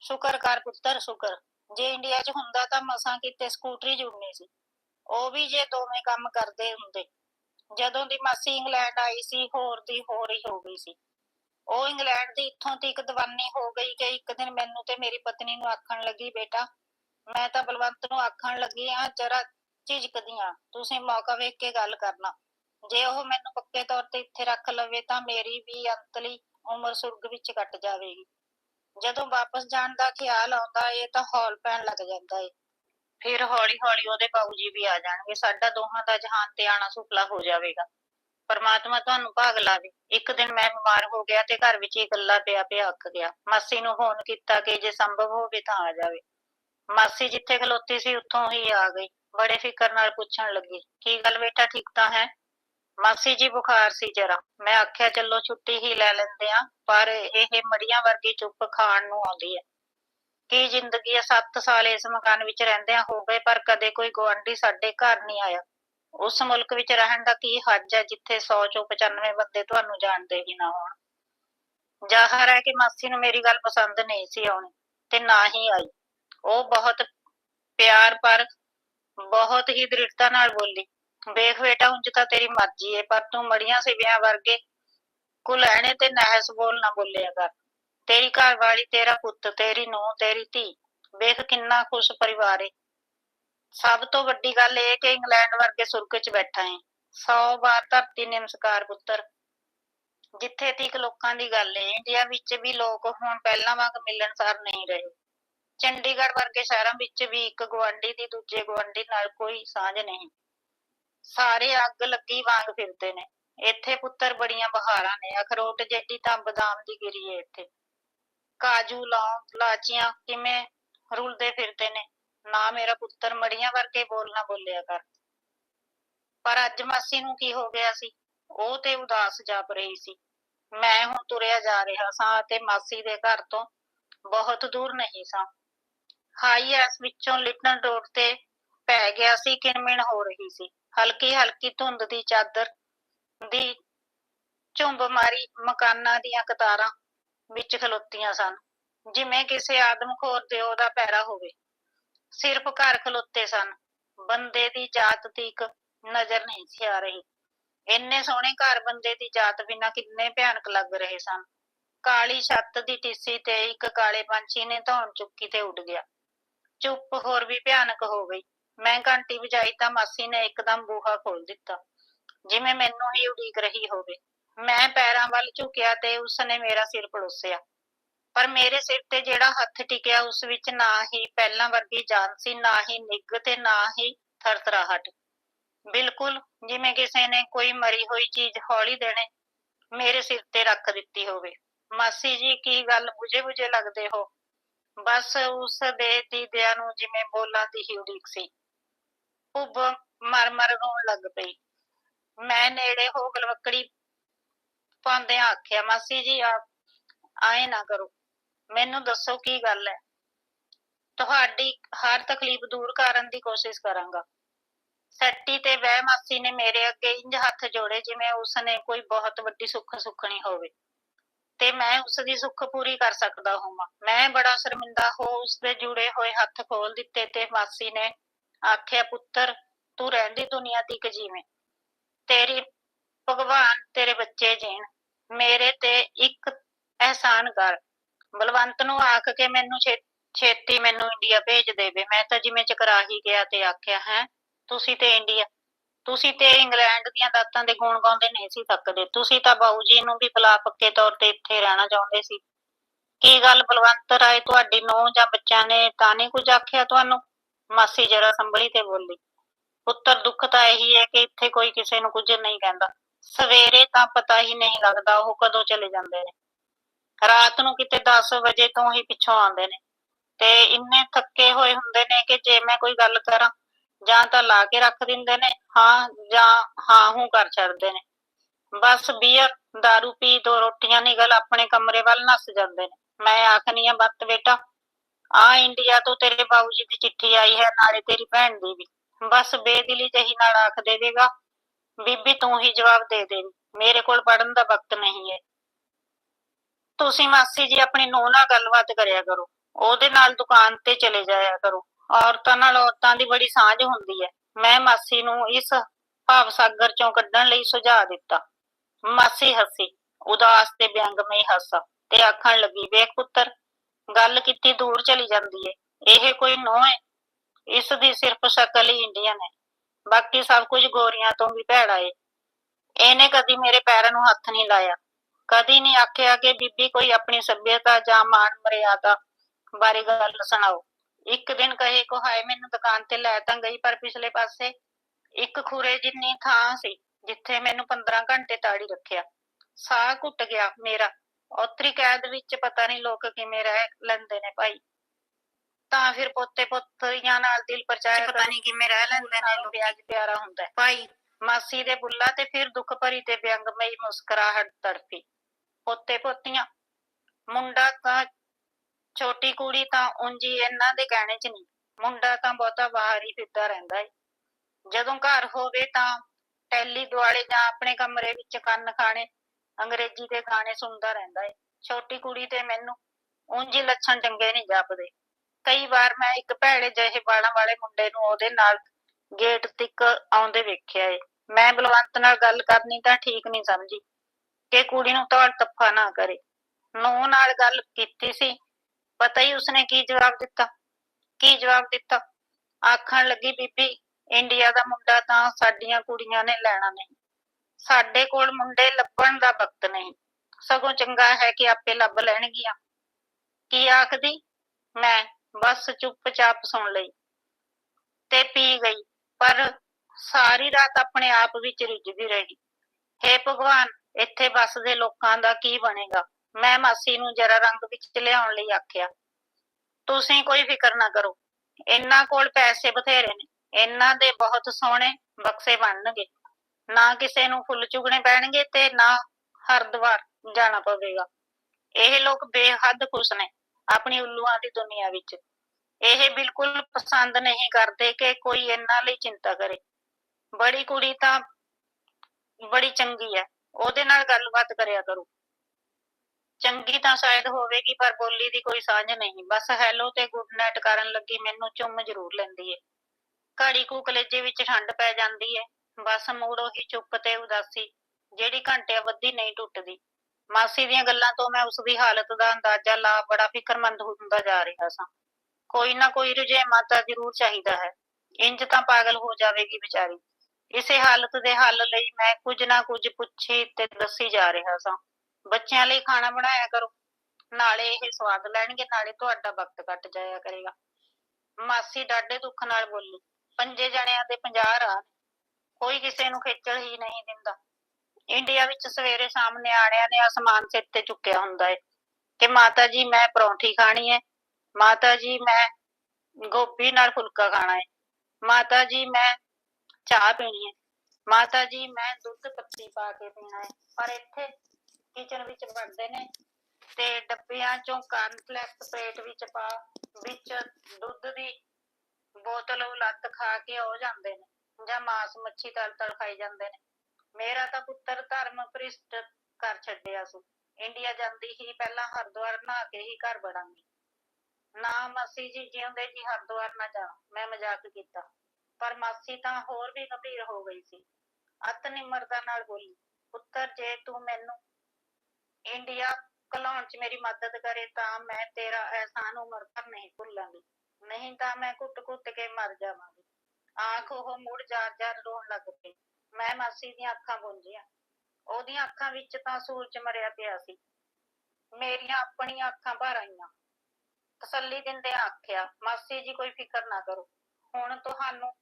ਸ਼ੁਕਰ ਕਰ ਪੁੱਤਰ, ਸ਼ੁਕਰ। ਜੇ ਇੰਡੀਆ 'ਚ ਹੁੰਦਾ ਤਾਂ ਮਸਾਂ ਕਿਤੇ ਸਕੂਟਰੀ ਜੁੜਨੀ ਸੀ। ਉਹ ਵੀ ਜੇ ਦੋਵੇਂ ਕੰਮ ਕਰਦੇ ਹੁੰਦੇ। ਜਦੋਂ ਦੀ ਮਾਸੀ ਇੰਗਲੈਂਡ ਆਈ ਸੀ, ਹੋਰ ਦੀ ਹੋਰ ਹੀ ਹੋ ਗਈ ਸੀ। ਉਹ ਇੰਗਲੈਂਡ ਦੀ ਇੱਥੋਂ ਤੀਕ ਦਵਾਨੀ ਹੋ ਗਈ ਕਿ ਇੱਕ ਦਿਨ ਮੈਨੂੰ ਤੇ ਮੇਰੀ ਪਤਨੀ ਨੂੰ ਆਖਣ ਲੱਗੀ, ਬੇਟਾ, ਮੈਂ ਤਾਂ ਬਲਵੰਤ ਨੂੰ ਆਖਣ ਲੱਗੀ ਆ, ਜਰਾ ਝਿਜਕਦੀਆਂ ਤੁਸੀਂ ਮੌਕਾ ਵੇਖ ਕੇ ਗੱਲ ਕਰਨਾ। ਜੇ ਉਹ ਮੈਨੂੰ ਪੱਕੇ ਤੌਰ ਤੇ ਇੱਥੇ ਰੱਖ ਲਵੇ ਤਾਂ ਮੇਰੀ ਵੀ ਅੰਤਲੀ ਉਮਰ ਸੁਰਗ ਵਿੱਚ ਕੱਟ ਜਾਵੇਗੀ। ਜਦੋਂ ਵਾਪਸ ਜਾਣ ਦਾ ਖਿਆਲ ਆਉਂਦਾ ਏ, ਤਾਂ ਹੌਲ ਪੈਣ ਲੱਗ ਜਾਂਦਾ ਏ। ਫਿਰ ਹੌਲੀ ਹੌਲੀ ਉਹਦੇ ਬਾਊ ਜੀ ਵੀ ਆ ਜਾਣਗੇ। ਸਾਡਾ ਦੋਹਾਂ ਦਾ ਜਹਾਨ ਤੇ ਆਣਾ ਸੁਪਲਾ ਹੋ ਜਾਵੇਗਾ। ਪਰਮਾਤਮਾ ਤੁਹਾਨੂੰ ਭਾਗ ਲਾਵੇ। ਇੱਕ ਦਿਨ ਮੈਂ ਬਿਮਾਰ ਹੋ ਗਿਆ ਤੇ ਘਰ ਵਿੱਚ ਹੀ ਇਕੱਲਾ ਪਿਆ ਪਿਆ ਅੱਕ ਗਿਆ। ਮਾਸੀ ਨੂੰ ਫੋਨ ਕੀਤਾ ਕਿ ਜੇ ਸੰਭਵ ਹੋਵੇ ਤਾਂ ਆ ਜਾਵੇ। ਮਾਸੀ ਜਿੱਥੇ ਖਲੋਤੀ ਸੀ, ਉੱਥੋਂ ਹੀ ਆ ਗਈ। ਬੜੇ ਫਿਕਰ ਨਾਲ ਪੁੱਛਣ ਲੱਗੀ, ਕੀ ਗੱਲ ਬੇਟਾ, ਠੀਕ ਤਾਂ ਹੈ? ਮਾਸੀ ਜੀ ਬੁਖਾਰ ਸੀ ਜਰਾ। ਮੈਂ ਆਖਿਆ, ਚੱਲੋ ਛੁੱਟੀ ਹੀ ਲੈ ਲੈਂਦੇ ਆ ਪਰ ਇਹ ਮੜੀਆਂ ਵਰਗੀ ਚੁੱਪ ਖਾਣ ਨੂੰ ਆਉਂਦੀ ਹੈ। ਕੀ ਜ਼ਿੰਦਗੀ ਆ 7 ਸਾਲ ਇਸ ਮਕਾਨ ਵਿੱਚ ਰਹਿੰਦਿਆਂ ਹੋ ਗਏ, ਪਰ ਕਦੇ ਕੋਈ ਗੁਆਂਢੀ ਸਾਡੇ ਘਰ ਨਹੀਂ ਆਇਆ। ਉਸ ਮੁਲਕ ਵਿੱਚ ਰਹਿਣ ਦਾ ਕੀ ਹੱਜ ਹੈ, ਜਿੱਥੇ 100 ਚੋਂ 95 ਬੰਦੇ ਤੁਹਾਨੂੰ ਜਾਣਦੇ ਹੀ ਨਾ ਹੋਣ? ਜ਼ਾਹਰ ਹੈ ਕਿ ਮਾਸੀ ਨੂੰ ਮੇਰੀ ਗੱਲ ਪਸੰਦ ਨਹੀਂ ਸੀ ਆਉਣੀ, ਤੇ ਨਾ ਹੀ ਆਈ। ਉਹ ਬਹੁਤ ਪਿਆਰ ਪਰ ਬਹੁਤ ਹੀ ਦ੍ਰਿੜਤਾ ਨਾਲ ਬੋਲੀ, ਵੇਖ ਬੇਟਾ, ਉਂਝ ਤਾਂ ਤੇਰੀ ਮਰਜ਼ੀ ਏ, ਪਰ ਤੂੰ ਮੜੀਆਂ ਸਿਵਿਆਂ ਵਰਗੇ ਕੁਲੈਣੇ ਤੇ ਨਹਿਸ ਬੋਲ ਨਾ ਬੋਲਿਆ ਕਰ। ਤੇਰੀ ਘਰ ਵਾਲੀ ਤੇਰਾ ਪੁੱਤ, ਤੇਰੀ ਨੂੰਹ, ਤੇਰੀ ਧੀ, ਵੇਖ ਕਿੰਨਾ ਖੁਸ਼ ਪਰਿਵਾਰ ਏ। ਸਭ ਤੋਂ ਵੱਡੀ ਗੱਲ ਇਹ ਕਿ ਇੰਗਲੈਂਡ ਵਰਗੇ ਸੁਰਗ 'ਚ ਬੈਠਾ ਏ। ਸੌ ਵਾਰ ਧਰਤੀ ਨਮਸਕਾਰ ਪੁੱਤਰ। ਜਿੱਥੇ ਤੀਕ ਲੋਕਾਂ ਦੀ ਗੱਲ ਏ, ਇੰਡੀਆ ਵਿੱਚ ਵੀ ਲੋਕ ਹੁਣ ਪਹਿਲਾਂ ਵਾਂਗ ਮਿਲਣਸਾਰ ਨਹੀਂ ਰਹੇ। ਚੰਡੀਗੜ੍ਹ ਵਰਗੇ ਸ਼ਹਿਰਾਂ ਵਿੱਚ ਵੀ ਇੱਕ ਗੁਆਂਢੀ ਦੀ ਦੂਜੇ ਗੁਆਂਢੀ ਨਾਲ ਕੋਈ ਸਾਂਝ ਨਹੀਂ। ਸਾਰੇ ਅੱਗ ਲੱਗੀ ਵਾਂਗ ਫਿਰਦੇ ਨੇ। ਇੱਥੇ ਪੁੱਤਰ ਬੜੀਆਂ ਬਹਾਰਾਂ ਨੇ। ਅਖਰੋਟ ਜੱਡੀ ਤਾਂ ਬਦਾਮ ਦੀ ਗਿਰੀ ਏ ਇੱਥੇ। ਕਾਜੂ, ਲੌਂਗ, ਲਾਚੀਆਂ ਕਿਵੇਂ ਰੁਲਦੇ ਫਿਰਦੇ ਨੇ? ਨਾ ਮੇਰਾ ਪੁੱਤਰ ਮੜੀਆਂ ਵਰਗੇ ਬੋਲਣਾ ਬੋਲਿਆ ਕਰ। ਪਰ ਅੱਜ ਮਾਸੀ ਨੂੰ ਕੀ ਹੋ ਗਿਆ ਸੀ? ਉਹ ਤੇ ਉਦਾਸ ਜਾਪ ਰਹੀ ਸੀ। ਮੈਂ ਹੁਣ ਤੁਰਿਆ ਜਾ ਰਿਹਾ ਸਾਂ ਤੇ ਮਾਸੀ ਦੇ ਘਰ ਤੋਂ ਬਹੁਤ ਦੂਰ ਨਹੀਂ ਸਾਂ। ਹਾਈ ਐਸ ਵਿੱਚੋਂ ਲਿਟਨ ਰੋਡ ਤੇ ਪੈ ਗਿਆ ਸੀ, ਕਿਣਮਿਣ ਹੋ ਰਹੀ ਸੀ। ਹਲਕੀ ਹਲਕੀ ਧੁੰਦ ਦੀ ਚਾਦਰ ਦੀ ਝੁੰਬ ਮਾਰੀ ਮਕਾਨਾਂ ਦੀਆਂ ਕਤਾਰਾਂ ਵਿੱਚ ਖਲੋਤੀਆਂ ਸਨ। ਜਿਵੇਂ ਕਿਸੇ ਆਦਮਖੋਰ ਦਿਓ ਦਾ ਪੈਰਾ ਹੋਵੇ। ਸਿਰਫ ਘਰ ਖਲੋਤੇ ਸਨ। ਬੰਦੇ ਦੀ ਜਾਤ ਤੀਕ ਨਜ਼ਰ ਨਹੀਂ ਸੀ ਆ ਰਹੀ। ਇੰਨੇ ਸੋਹਣੇ ਘਰ ਬੰਦੇ ਦੀ ਜਾਤ ਬਿਨਾਂ ਕਿੰਨੇ ਭਿਆਨਕ ਲੱਗ ਰਹੇ ਸਨ। ਕਾਲੀ ਛੱਤ ਦੀ ਟਿੱਸੀ ਤੇ ਇੱਕ ਕਾਲੇ ਪੰਛੀ ਨੇ ਧੌਣ ਚੁੱਕੀ ਤੇ ਉੱਡ ਗਿਆ। ਚੁੱਪ ਹੋਰ ਵੀ ਭਿਆਨਕ ਹੋ ਗਈ। ਮੈਂ ਘੰਟੀ ਵਜਾਈ ਤਾਂ ਮਾਸੀ ਨੇ ਇੱਕਦਮ ਬੂਹਾ ਖੋਲ ਦਿੱਤਾ। ਜਿਵੇਂ ਮੈਨੂੰ ਹੀ ਉਡੀਕ ਰਹੀ ਹੋਵੇ। ਮੈਂ ਪੈਰਾਂ ਵੱਲ ਝੁਕਿਆ ਤੇ ਉਸਨੇ ਮੇਰਾ ਸਿਰ ਪੜੋਸਿਆ। ਪਰ ਮੇਰੇ ਸਿਰ ਤੇ ਜਿਹੜਾ ਹੱਥ ਟਿਕਿਆ ਉਸ ਵਿੱਚ ਨਾ ਹੀ ਪਹਿਲਾਂ ਵਰਗੀ ਜਾਨ ਸੀ, ਨਾ ਹੀ ਨਿੱਘ ਤੇ ਨਾ ਹੀ ਥਰਥਰਾਹਟ। ਬਿਲਕੁਲ ਜਿਵੇਂ ਕਿਸੇ ਨੇ ਕੋਈ ਮਰੀ ਹੋਈ ਚੀਜ਼ ਹੌਲੀ ਦੇਣੇ ਮੇਰੇ ਸਿਰ ਤੇ ਰੱਖ ਦਿੱਤੀ ਹੋਵੇ। ਮਾਸੀ ਜੀ, ਕੀ ਗੱਲ ਬੁਝੇ ਬੁਝੇ ਲੱਗਦੇ ਹੋ? ਬਸ ਉਸ ਦੇ ਦੀਦਿਆਂ ਨੂੰ ਜਿਵੇਂ ਬੋਲਾਂ ਦੀ ਹੀ ਉਡੀਕ ਸੀ। ਉਬ ਮਰ ਮਰ ਰੋਣ ਲੱਗ ਪਈ। ਮੈਂ ਨੇੜੇ ਹੋ ਗਲਵਕੜੀ ਪਾਉਂਦੇ ਆਖਿਆ, ਮਾਸੀ ਜੀ, ਆਪ ਆਏ ਨਾ ਕਰੋ। ਮੈਨੂੰ ਦੱਸੋ ਕੀ ਗੱਲ ਹੈ? ਤੁਹਾਡੀ ਹਰ ਤਕਲੀਫ ਦੂਰ ਕਰਨ ਦੀ ਕੋਸ਼ਿਸ਼ ਕਰਾਂਗਾ। ਸੱਟੀ ਤੇ ਬਹਿ ਮਾਸੀ ਨੇ ਮੇਰੇ ਅੱਗੇ ਇੰਜ ਹੱਥ ਜੋੜੇ ਜਿਵੇਂ ਉਸਨੇ ਕੋਈ ਬਹੁਤ ਵੱਡੀ ਸੁੱਖ ਸੁੱਖਣੀ ਹੋਵੇ। ਤੇ ਮੈਂ ਉਸ ਦੀ ਸੁੱਖ ਪੂਰੀ ਕਰ ਸਕਦਾ ਹੋਵਾਂ। ਮੈਂ ਬੜਾ ਸ਼ਰਮਿੰਦਾ ਹੋ ਉਸ ਦੇ ਜੁੜੇ ਹੋਏ ਹੱਥ ਖੋਲ ਦਿੱਤੇ ਤੇ ਮਾਸੀ ਨੇ ਆਖਿਆ, ਪੁੱਤਰ, ਤੂੰ ਰਹਿੰਦੀ ਦੁਨੀਆ ਦੀ ਇੱਕ ਤੇਰੀ ਭਗਵਾਨ ਤੇਰੇ ਬੱਚੇ ਜੀਣ। ਮੇਰੇ ਤੇ ਇੱਕ ਅਹਿਸਾਨ ਕਰ। ਬਲਵੰਤ ਨੂੰ ਆਖ ਕੇ ਮੈਨੂੰ ਛੇ- ਛੇਤੀ ਮੈਨੂੰ ਇੰਡੀਆ ਭੇਜ ਦੇਵੇ। ਮੈਂ ਤਾਂ ਜਿਵੇਂ ਚਕਰਾ ਹੀ ਗਿਆ ਤੇ ਆਖਿਆ, ਹੈ? ਤੁਸੀਂ ਤੇ ਇੰਡੀਆ ਤੁਸੀਂ ਤੇ ਇੰਗਲੈਂਡ ਦੀਆਂ ਦਾਤਾਂ ਦੇ ਗੁਣ ਗਾਉਂਦੇ ਨਹੀਂ ਸੀ ਸਕਦੇ। ਤੁਸੀਂ ਤਾਂ ਬਾਊ ਜੀ ਨੂੰ ਵੀ ਬੁਲਾ ਪੱਕੇ ਤੌਰ ਤੇ ਇੱਥੇ ਰਹਿਣਾ ਚਾਹੁੰਦੇ ਸੀ। ਕੀ ਗੱਲ ਬਲਵੰਤ ਰਾਏ, ਤੁਹਾਡੀ ਨੂੰਹ ਜਾਂ ਬੱਚਿਆਂ ਨੇ ਤਾਂ ਨਹੀਂ ਕੁਝ ਆਖਿਆ ਤੁਹਾਨੂੰ? ਮਾਸੀ ਜਰਾ ਸੰਭਲੀ ਤੇ ਬੋਲੀ। ਪੁੱਤਰ ਦੁੱਖ ਤਾਂ ਇਹੀ ਹੈ ਕਿ ਇੱਥੇ ਕੋਈ ਕਿਸੇ ਨੂੰ ਕੁਝ ਨਹੀਂ ਕਹਿੰਦਾ। ਸਵੇਰੇ ਤਾਂ ਪਤਾ ਹੀ ਨਹੀਂ ਲੱਗਦਾ ਉਹ ਕਦੋਂ ਚਲੇ ਜਾਂਦੇ ਨੇ। ਰਾਤ ਨੂੰ ਕਿਤੇ 10 ਵਜੇ ਤੋਂ ਹੀ ਪਿੱਛੋਂ ਆਉਂਦੇ ਨੇ। ਤੇ ਇੰਨੇ ਥੱਕੇ ਹੋਏ ਹੁੰਦੇ ਨੇ ਕਿ ਜੇ ਮੈਂ ਕੋਈ ਗੱਲ ਕਰਾਂ ਜਾਂ ਤਾਂ ਲਾ ਕੇ ਰੱਖ ਦਿੰਦੇ ਨੇ, ਹਾਂ, ਜਾਂ ਹਾਂ ਹੂੰ ਕਰ ਛੱਡਦੇ ਨੇ। ਬਸ ਬੀਅਰ दारू ਪੀ ਦੋ, ਰੋਟੀਆਂ ਨਿਗਲ ਆਪਣੇ ਕਮਰੇ ਵੱਲ ਨੱਸ ਜਾਂਦੇ ਨੇ। ਮੈਂ ਆਖਨੀ ਆ ਬੱਤ ਬੇਟਾ ਆ ਇੰਡੀਆ ਤੋਂ ਤੇਰੇ ਬਾਊ ਜੀ ਦੀ ਚਿੱਠੀ ਆਈ ਹੈ, ਨਾਲੇ ਤੇਰੀ ਭੈਣ ਦੀ ਵੀ। ਬਸ ਬੇਦਿਲੀ ਜਹੀ ਨਾਲ ਆਖ ਦੇਵੇਗਾ, ਬੀਬੀ ਤੂੰ ਹੀ ਜਵਾਬ ਦੇ ਦੇ। ਮੇਰੇ ਕੋਲ ਪੜਨ ਦਾ ਵਕਤ ਨਹੀਂ ਹੈ। ਤੁਸੀਂ ਮਾਸੀ ਜੀ ਆਪਣੀ ਨੂੰਹ ਨਾਲ ਗੱਲਬਾਤ ਕਰਿਆ ਕਰੋ। ਉਹਦੇ ਨਾਲ ਦੁਕਾਨ ਤੇ ਚਲੇ ਜਾਇਆ ਕਰੋ। ਔਰਤਾਂ ਨਾਲ ਔਰਤਾਂ ਦੀ ਬੜੀ ਸਾਂਝ ਹੁੰਦੀ ਹੈ। ਮੈਂ ਮਾਸੀ ਨੂੰ ਇਸ ਭਾਵ ਸਾਗਰ ਚੋਂ ਕੱਢਣ ਲਈ ਸੁਝਾਅ ਦਿੱਤਾ। ਮਾਸੀ ਹੱਸੀ, ਉਦਾਸ ਤੇ ਵਿਅੰਗਮਈ ਹਾਸਾ ਤੇ ਆਖਣ ਲੱਗੀ, ਵੇਖ ਪੁੱਤਰ, ਗੱਲ ਕੀਤੀ ਦੂਰ ਚਲੀ ਜਾਂਦੀ ਏ। ਇਹ ਕੋਈ ਨੋਹ ਹੈ ਇਸ ਦੀ ਸਿਰਫ ਸ਼ਕਲ ਹੀ ਇੰਡੀਅਨ ਹੈ ਬਾਕੀ ਸਭ ਕੁਝ ਗੋਰੀਆਂ ਤੋਂ ਵੀ ਭੈੜਾ ਏ। ਇਹਨੇ ਕਦੀ ਮੇਰੇ ਪੈਰਾਂ ਨੂੰ ਹੱਥ ਨਹੀਂ ਲਾਇਆ। ਕਦੀ ਨਹੀਂ ਆਖਿਆ ਕਿ ਬੀਬੀ ਕੋਈ ਆਪਣੀ ਸੱਭਿਅਤਾ ਜਾਂ ਮਾਣ ਮਰਿਆਦਾ ਬਾਰੇ ਗੱਲ ਸੁਣਾਓ। ਇੱਕ ਦਿਨ ਕਹੇ ਕੋ ਹਾਏ ਮੈਨੂੰ ਦੁਕਾਨ ਤੇ ਲੈ ਤਾਂ ਗਈ ਪਰ ਪਿਛਲੇ ਪਾਸੇ ਇੱਕ ਖੁਰੇ ਜਿੰਨੀ ਥਾਂ ਸੀ ਜਿੱਥੇ ਮੈਨੂੰ 15 ਘੰਟੇ ਤਾੜੀ ਰੱਖਿਆ। ਸਾਹ ਘੁੱਟ ਗਿਆ ਮੇਰਾ। ਔਤਰੀ ਕੈਦ ਵਿੱਚ ਪਤਾ ਨਹੀਂ ਲੋਕ ਕਿਵੇਂ ਰਹਿ ਲੈਂਦੇ ਨੇ ਭਾਈ। ਤਾਂ ਫਿਰ ਪੋਤੇ ਪੋਤਰੀਆਂ ਨਾਲ ਦਿਲ ਪਰਚਾਇਆ ਪਤਾ ਨਹੀਂ ਕਿਵੇਂ ਰਹਿ ਲੈਂਦੇ ਨੇ ਲੋਕ। ਪਿਆਜ ਪਿਆਰਾ ਹੁੰਦਾ। ਭਾਈ। ਮਾਸੀ ਦੇ ਬੁੱਲਾ ਤੇ ਫਿਰ ਦੁੱਖ ਭਰੀ ਤੇ ਵਿਅੰਗਮਈ ਮੁਸਕਰਾਹਟ ਤੜਫੀ। ਪੋਤੇ ਪੋਤੀਆਂ। ਮੁੰਡਾ ਤਾਂ ਛੋਟੀ ਕੁੜੀ ਤਾਂ ਉਂਝੀ ਇਹਨਾਂ ਦੇ ਕਹਿਣੇ 'ਚ ਨਹੀਂ। ਮੁੰਡਾ ਤਾਂ ਬਹੁਤਾ ਬਾਹਰ ਹੀ ਫਿਰਦਾ ਰਹਿੰਦਾ ਏ। ਜਦੋਂ ਘਰ ਹੋਵੇ ਤਾਂ ਟੈਲੀ ਦੁਆਲੇ ਜਾਂ ਆਪਣੇ ਕਮਰੇ ਵਿੱਚ ਕੰਨ ਖਾਣੇ, ਅੰਗਰੇਜ਼ੀ ਦੇ ਗਾਣੇ ਸੁਣਦਾ ਰਹਿੰਦਾ ਏ। ਛੋਟੀ ਕੁੜੀ ਤੇ ਮੈਨੂੰ ਉਂਝ ਲੱਛਣ ਚੰਗੇ ਨਹੀਂ ਜਾਪਦੇ। ਕਈ ਵਾਰ ਮੈਂ ਇੱਕ ਭੈੜੇ ਜਿਹੇ ਵਾਲਾਂ ਵਾਲੇ ਮੁੰਡੇ ਨੂੰ ਉਹਦੇ ਨਾਲ ਗੇਟ ਤੱਕ ਆਉਂਦੇ ਵੇਖਿਆ ਏ। ਮੈਂ ਬਲਵੰਤ ਨਾਲ ਗੱਲ ਕਰਨੀ ਤਾਂ ਠੀਕ ਨਹੀਂ ਸਮਝੀ ਕਿ ਕੁੜੀ ਨੂੰ ਤੌੜ ਤੱਫਾ ਨਾ ਕਰੇ। ਨੂੰ ਨਾਲ ਗੱਲ ਕੀਤੀ ਸੀ। ਪਤਾ ਹੀ ਉਸਨੇ ਕੀ ਜਵਾਬ ਦਿੱਤਾ? ਕੀ ਜਵਾਬ ਦਿੱਤਾ? ਆਖਣ ਲੱਗੀ, ਬੀਬੀ, ਇੰਡੀਆ ਦਾ ਮੁੰਡਾ ਤਾਂ ਸਾਡੀਆਂ ਕੁੜੀਆਂ ਨੇ ਲੈਣਾ ਨਹੀਂ। ਸਾਡੇ ਕੋਲ ਮੁੰਡੇ ਲੱਭਣ ਦਾ ਵਕਤ ਨਹੀਂ। ਸਗੋਂ ਚੰਗਾ ਹੈ ਕਿ ਆਪੇ ਲੱਭ ਲੈਣਗੀਆਂ। ਕੀ ਆਖਦੀ? ਮੈਂ ਬਸ ਚੁੱਪਚਾਪ ਸੁਣ ਲਈ ਤੇ ਪੀ ਗਈ। ਪਰ ਸਾਰੀ ਰਾਤ ਆਪਣੇ ਆਪ ਵਿੱਚ ਰਿੱਝਦੀ ਰਹੀ। ਹੇ ਭਗਵਾਨ, ਇੱਥੇ ਵੱਸਦੇ ਲੋਕਾਂ ਦਾ ਕੀ ਬਣੇਗਾ? ਮੈਂ ਮਾਸੀ ਨੂੰ ਜਰਾ ਰੰਗ ਵਿੱਚ ਲਿਆਉਣ ਲਈ ਆਖਿਆ। ਤੁਸੀਂ ਕੋਈ ਫਿਕਰ ਨਾ ਕਰੋ। ਇਹਨਾਂ ਕੋਲ ਪੈਸੇ ਬਥੇਰੇ ਨੇ। ਇਹਨਾਂ ਦੇ ਬਹੁਤ ਸੋਹਣੇ ਬਕਸੇ ਬਣਨਗੇ। ਨਾ ਕਿਸੇ ਨੂੰ ਫੁੱਲ ਚੁਗਣੇ ਪੈਣਗੇ ਤੇ ਨਾ ਹਰਦੁਆਰ ਜਾਣਾ ਪਵੇਗਾ। ਇਹ ਲੋਕ ਬੇਹੱਦ ਖੁਸ਼ ਨੇ ਆਪਣੀ ਉੱਲੂਆਂ ਦੀ ਦੁਨੀਆ ਵਿੱਚ। ਇਹ ਬਿਲਕੁਲ ਪਸੰਦ ਨਹੀਂ ਕਰਦੇ ਕਿ ਕੋਈ ਇਹਨਾਂ ਲਈ ਚਿੰਤਾ ਕਰੇ। ਬੜੀ ਕੁੜੀ ਤਾਂ ਬੜੀ ਚੰਗੀ ਹੈ। ਉਹਦੇ ਨਾਲ ਗੱਲਬਾਤ ਕਰਿਆ ਕਰੋ। ਚੰਗੀ ਤਾਂ ਸ਼ਾਇਦ ਹੋਵੇਗੀ, ਪਰ ਬੋਲੀ ਦੀ ਕੋਈ ਸਾਂਝ ਨਹੀਂ। ਬਸ ਹੈਲੋ ਤੇ ਗੁੱਡ ਨਾਈਟ ਕਰਨ ਲੱਗੀ, ਮੈਨੂੰ ਚੁੰਮ ਜ਼ਰੂਰ ਲੈਂਦੀ ਏ। ਘੜੀ ਕੁ ਕਲੇਜੇ ਵਿੱਚ ਠੰਡ ਪੈ ਜਾਂਦੀ ਏ। ਬਸ ਮੂਡ ਉਹੀ ਚੁੱਪ ਤੇ ਉਦਾਸੀ, ਜਿਹੜੀ ਘੰਟਿਆਂ ਵੱਧੀ ਨਹੀਂ ਟੁੱਟਦੀ। ਮਾਸੀ ਦੀਆਂ ਗੱਲਾਂ ਤੋਂ ਮੈਂ ਉਸ ਦੀ ਹਾਲਤ ਦਾ ਅੰਦਾਜ਼ਾ ਲਾ ਬੜਾ ਫਿਕਰਮੰਦ ਹੁੰਦਾ ਜਾ ਰਿਹਾ ਸਾਂ। ਕੋਈ ਨਾ ਕੋਈ ਰੁਝੇਵਾਂ ਤਾਂ ਜ਼ਰੂਰ ਚਾਹੀਦਾ ਹੈ। ਇੰਜ ਤਾਂ ਪਾਗਲ ਹੋ ਜਾਵੇਗੀ ਵਿਚਾਰੀ। ਇਸੇ ਹਾਲਤ ਦੇ ਹੱਲ ਲਈ ਮੈਂ ਕੁਝ ਨਾ ਕੁਝ ਪੁੱਛੀ ਤੇ ਦੱਸੀ ਜਾ ਰਿਹਾ ਸਾਂ। ਬੱਚਿਆਂ ਲਈ ਖਾਣਾ ਬਣਾਇਆ ਕਰੋ। ਨਾਲੇ ਇਹ ਸਵਾਦ ਲੈਣਗੇ, ਨਾਲੇ ਤੁਹਾਡਾ ਵਕਤ ਕੱਟ ਜਾਇਆ ਕਰੇਗਾ। ਮਾਸੀ ਡਾਢੇ ਦੁੱਖ ਨਾਲ ਬੋਲੀ, ਪੰਜੇ ਜਣਿਆਂ ਦੇ 50 ਰਾਹ ਕੋਈ ਕਿਸੇ ਨੂੰ ਖੇਚਲ ਹੀ ਨਹੀਂ ਦਿੰਦਾ। ਇੰਡੀਆ ਵਿੱਚ ਸਵੇਰੇ ਸ਼ਾਮ ਨਿਆਣਿਆਂ ਨੇ ਅਸਮਾਨ ਸਿਰ ਤੇ ਚੁੱਕਿਆ ਹੁੰਦਾ ਏ ਕਿ ਮਾਤਾ ਜੀ, ਮੈਂ ਪਰੌਂਠੀ ਖਾਣੀ ਹੈ ਮਾਤਾ ਜੀ, ਮੈਂ ਗੋਭੀ ਨਾਲ ਫੁਲਕਾ ਖਾਣਾ ਹੈ ਮਾਤਾ ਜੀ, ਮੈਂ ਚਾਹ ਪੀਣੀ ਹੈ ਮਾਤਾ ਜੀ, ਮੈਂ ਦੁੱਧ ਪੱਤੀ ਪਾ ਕੇ ਪੀਣਾ ਹੈ ਪਰ ਇੱਥੇ ਕਿਚਨ ਵਿੱਚ ਵੜਦੇ ਨੇ ਤੇ ਡੱਬਿਆਂ ਚੋਂ ਕਾਰਨਫਲੈਕਸ ਪਲੇਟ ਵਿੱਚ ਪਾ, ਵਿੱਚ ਦੁੱਧ ਦੀ ਬੋਤਲ ਲੱਤ ਖਾ ਕੇ ਹੋ ਜਾਂਦੇ ਨੇ ਜਾਂ ਮਾਸ ਮੱਛੀ ਤਲ ਤਲ ਖਾਈ ਜਾਂਦੇ ਨੇ। ਮੇਰਾ ਤਾਂ ਪੁੱਤਰ ਧਰਮ ਭ੍ਰਿਸ਼ਟ ਕਰ ਛੱਡਿਆ ਸੀ। ਇੰਡੀਆ ਜਾਂਦੀ ਹੀ ਪਹਿਲਾਂ ਹਰਿਦੁਆਰ ਨਹਾ ਕੇ ਹੀ ਘਰ ਵੜਾਂਗੀ। ਨਾ ਮਾਸੀ ਜੀ ਜਿਉਂਦੇ ਜੀ ਹਰਿਦੁਆਰ ਨਾ ਜਾ, ਮੈਂ ਮਜ਼ਾਕ ਕੀਤਾ। ਪਰ ਮਾਸੀ ਤਾਂ ਹੋਰ ਵੀ ਗੰਭੀਰ ਹੋ ਗਈ ਸੀ। ਅਤ ਨਿਮਰਤਾ ਨਾਲ ਬੋਲੀ, ਪੁੱਤਰ ਜੇ ਤੂੰ ਮੈਨੂੰ ਇੰਡੀਆ ਘਲਾਉਣ 'ਚ ਮੇਰੀ ਮਦਦ ਕਰੇ ਤਾਂ ਮੈਂ ਤੇਰਾ ਅਹਿਸਾਨ ਉਮਰ ਭਰ ਨਹੀਂ ਭੁੱਲਾਂਗੀ। ਨਹੀਂ ਤਾਂ ਮੈਂ ਘੁੱਟ-ਘੁੱਟ ਕੇ ਮਰ ਜਾਵਾਂਗੀ। ਆਖ ਉਹ ਮੁੜ ਜਾਰ-ਜਾਰ ਰੋਣ ਲੱਗ ਪਈ। ਮੈਂ ਮਾਸੀ ਦੀਆਂ ਅੱਖਾਂ ਪੁੰਝੀਆਂ ਉਹਦੀਆਂ ਅੱਖਾਂ ਵਿੱਚ ਤਾਂ ਸੂਰਜ ਮਰਿਆ ਪਿਆ ਸੀ। ਮੇਰੀਆਂ ਆਪਣੀਆਂ ਅੱਖਾਂ ਭਰ ਆਈਆਂ। ਤਸੱਲੀ ਦਿੰਦੇ ਆਖਿਆ, ਮਾਸੀ ਜੀ ਕੋਈ ਫਿਕਰ ਨਾ ਕਰੋ। ਹੁਣ ਤੁਹਾਨੂੰ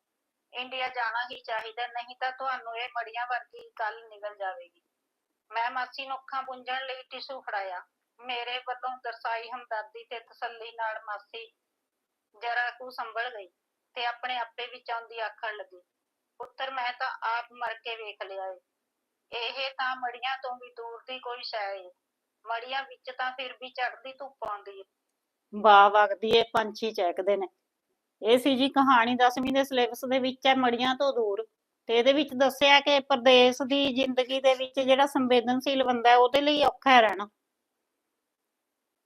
ਇੰਡੀਆ ਜਾਣਾ ਹੀ ਚਾਹੀਦਾ, ਨਹੀਂ ਤਾਂ ਤੁਹਾਨੂੰ ਇਹ ਮੜੀਆਂ ਵਰਗੀ ਕੱਲ ਨਿਕਲ ਜਾਵੇਗੀ। ਮੈਂ ਮਾਸੀ ਨੂੰ ਅੱਖਾਂ ਪੁੰਝਣ ਲਈ ਟਿਸ਼ੂ ਫੜਾਇਆ। ਮੇਰੇ ਵੱਲੋਂ ਦਰਸਾਈ ਹਮਦਰਦੀ ਤੇ ਤਸੱਲੀ ਨਾਲ ਮਾਸੀ ਜਰਾ ਕੁ ਸੰਭਲ ਗਈ ਤੇ ਆਪਣੇ ਆਪੇ ਵਿੱਚ ਆਉਂਦੀ ਆਖਣ ਲੱਗੀ, ਪੁੱਤਰ, ਮੈਂ ਤਾਂ ਆਪ ਮਰ ਕੇ ਵੇਖ ਲਿਆ ਏ। ਇਹ ਤਾਂ ਮੜੀਆਂ ਤੋਂ ਵੀ ਦੂਰ ਦੀ ਕੋਈ ਸ਼ੈ ਏ। ਮੜੀਆਂ ਵਿੱਚ ਤਾਂ ਫਿਰ ਵੀ ਚੜਦੀ ਧੁੱਪ ਆਉਂਦੀ ਏ। ਵਾਹ ਵਗਦੀ ਏ ਪੰਛੀ ਚਹਿਕਦੇ ਨੇ। ਇਹ ਸੀ ਜੀ ਕਹਾਣੀ 10ਵੀਂ ਦੇ ਸਿਲੇਬਸ ਦੇ ਵਿੱਚ ਹੈ, ਮੜੀਆਂ ਤੋਂ ਦੂਰ। ਤੇ ਇਹਦੇ ਵਿੱਚ ਦੱਸਿਆ ਕਿ ਪ੍ਰਦੇਸ਼ ਦੀ ਜ਼ਿੰਦਗੀ ਦੇ ਵਿੱਚ ਜਿਹੜਾ ਸੰਵੇਦਨਸ਼ੀਲ ਬੰਦਾ ਹੈ, ਉਹਦੇ ਲਈ ਔਖਾ ਰਹਿਣਾ।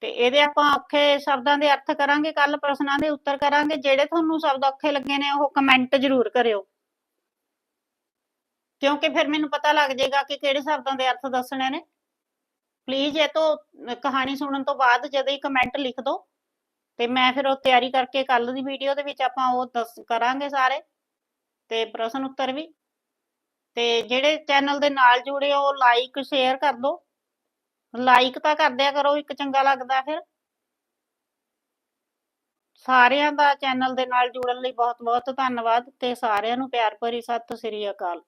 ਤੇ ਇਹਦੇ ਆਪਾਂ ਔਖੇ ਸ਼ਬਦਾਂ ਦੇ ਅਰਥ ਕਰਾਂਗੇ ਕੱਲ ਪ੍ਰਸ਼ਨਾਂ ਦੇ ਉੱਤਰ ਕਰਾਂਗੇ, ਜਿਹੜੇ ਤੁਹਾਨੂੰ ਸ਼ਬਦ ਔਖੇ ਲੱਗੇ ਨੇ, ਉਹ ਕਮੈਂਟ ਜ਼ਰੂਰ ਕਰਿਓ। ਕਿਉਂਕਿ ਫਿਰ ਮੈਨੂੰ ਪਤਾ ਲੱਗ ਜਾਏਗਾ ਕਿ ਕਿਹੜੇ ਸ਼ਬਦਾਂ ਦੇ ਅਰਥ ਦੱਸਣੇ ਨੇ। ਪਲੀਜ਼ ਇਹ ਤੋਂ, ਕਹਾਣੀ ਸੁਣਨ ਤੋਂ ਬਾਅਦ ਜਦੋਂ ਹੀ ਕਮੈਂਟ ਲਿਖ ਦਿਓ। ਤੇ ਮੈਂ ਫਿਰ ਉਹ ਤਿਆਰੀ ਕਰਕੇ ਕੱਲ ਦੀ ਵੀਡੀਓ ਦੇ ਵਿੱਚ ਆਪਾਂ ਉਹ ਦੱਸ, ਕਰਾਂਗੇ ਸਾਰੇ। ਤੇ ਪ੍ਰਸ਼ਨ ਉੱਤਰ ਵੀ। ਤੇ ਜਿਹੜੇ ਚੈਨਲ ਦੇ ਨਾਲ ਜੁੜੇ ਹੋ ਲਾਈਕ ਸ਼ੇਅਰ ਕਰ ਦਿਓ ਲਾਈਕ ਤਾਂ ਕਰ ਦਿਆ ਕਰੋ, ਇੱਕ ਚੰਗਾ ਲੱਗਦਾ ਫਿਰ। ਸਾਰਿਆਂ ਦਾ ਚੈਨਲ ਦੇ ਨਾਲ ਜੁੜਨ ਲਈ ਬਹੁਤ ਬਹੁਤ ਧੰਨਵਾਦ ਤੇ ਸਾਰਿਆਂ ਨੂੰ ਪਿਆਰ ਭਰੀ ਸਤਿ ਸ੍ਰੀ ਅਕਾਲ।